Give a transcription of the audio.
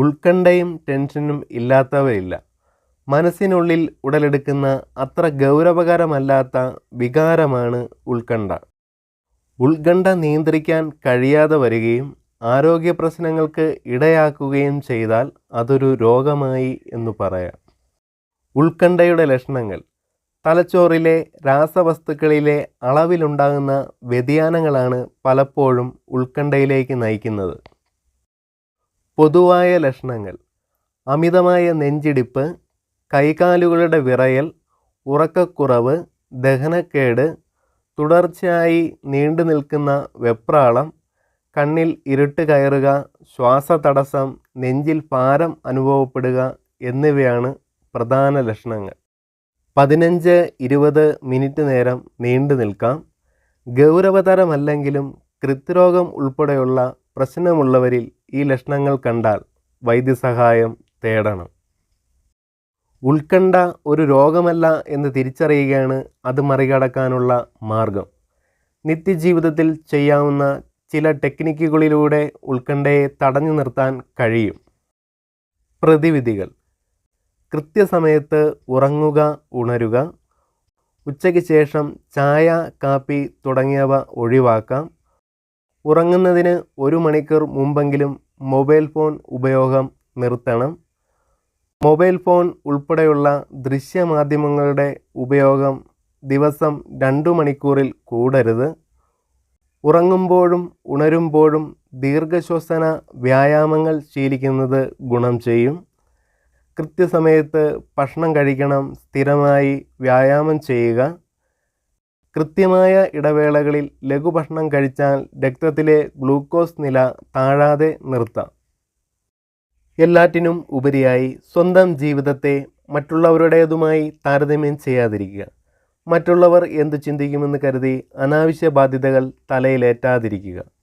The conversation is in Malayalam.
ഉത്കണ്ഠയും ടെൻഷനും ഇല്ലാത്തവരില്ല മനസ്സിനുള്ളിൽ ഉടലെടുക്കുന്ന അത്ര ഗൗരവകരമല്ലാത്ത വികാരമാണ് ഉത്കണ്ഠ. ഉത്കണ്ഠ നിയന്ത്രിക്കാൻ കഴിയാതെ വരികയും ആരോഗ്യ പ്രശ്നങ്ങൾക്ക് ഇടയാക്കുകയും ചെയ്താൽ അതൊരു രോഗമായി എന്ന് പറയാം. ഉത്കണ്ഠയുടെ ലക്ഷണങ്ങൾ. തലച്ചോറിലെ രാസവസ്തുക്കളിലെ അളവിലുണ്ടാകുന്ന വ്യതിയാനങ്ങളാണ് പലപ്പോഴും ഉത്കണ്ഠയിലേക്ക് നയിക്കുന്നത്. പൊതുവായ ലക്ഷണങ്ങൾ. അമിതമായ നെഞ്ചിടിപ്പ് കൈകാലുകളുടെ വിറയൽ ഉറക്കക്കുറവ് ദഹനക്കേട് തുടർച്ചയായി നീണ്ടു നിൽക്കുന്ന വെപ്രാളം കണ്ണിൽ ഇരുട്ട് കയറുക ശ്വാസതടസ്സം നെഞ്ചിൽ ഭാരം അനുഭവപ്പെടുക എന്നിവയാണ് പ്രധാന ലക്ഷണങ്ങൾ. പതിനഞ്ച് ഇരുപത് മിനിറ്റ് നേരം നീണ്ടു നിൽക്കാം. ഗൗരവതരമല്ലെങ്കിലും കൃത്രോഗം ഉൾപ്പെടെയുള്ള പ്രശ്നമുള്ളവരിൽ ഈ ലക്ഷണങ്ങൾ കണ്ടാൽ വൈദ്യസഹായം തേടണം. ഉത്കണ്ഠ ഒരു രോഗമല്ല എന്ന് തിരിച്ചറിയുകയാണ് അത് മറികടക്കാനുള്ള മാർഗം. നിത്യജീവിതത്തിൽ ചെയ്യാവുന്ന ചില ടെക്നിക്കുകളിലൂടെ ഉത്കണ്ഠയെ തടഞ്ഞു നിർത്താൻ കഴിയും. പ്രതിവിധികൾ. കൃത്യസമയത്ത് ഉറങ്ങുക ഉണരുക. ഉച്ചയ്ക്ക് ശേഷം ചായ കാപ്പി തുടങ്ങിയവ ഒഴിവാക്കാം. ഉറങ്ങുന്നതിന് ഒരു മണിക്കൂർ മുമ്പെങ്കിലും മൊബൈൽ ഫോൺ ഉപയോഗം നിർത്തണം. മൊബൈൽ ഫോൺ ഉൾപ്പെടെയുള്ള ദൃശ്യമാധ്യമങ്ങളുടെ ഉപയോഗം ദിവസം രണ്ടു മണിക്കൂറിൽ കൂടരുത്. ഉറങ്ങുമ്പോഴും ഉണരുമ്പോഴും ദീർഘശ്വസന വ്യായാമങ്ങൾ ശീലിക്കുന്നത് ഗുണം ചെയ്യും. കൃത്യസമയത്ത് ഭക്ഷണം കഴിക്കണം സ്ഥിരമായി വ്യായാമം ചെയ്യുക. കൃത്യമായ ഇടവേളകളിൽ ലഘുഭക്ഷണം കഴിച്ചാൽ രക്തത്തിലെ ഗ്ലൂക്കോസ് നില താഴാതെ നിർത്താം. എല്ലാറ്റിനും ഉപരിയായി സ്വന്തം ജീവിതത്തെ മറ്റുള്ളവരുടേതുമായി താരതമ്യം ചെയ്യാതിരിക്കുക. മറ്റുള്ളവർ എന്തു ചിന്തിക്കുമെന്ന് കരുതി അനാവശ്യ ബാധ്യതകൾ തലയിലേറ്റാതിരിക്കുക.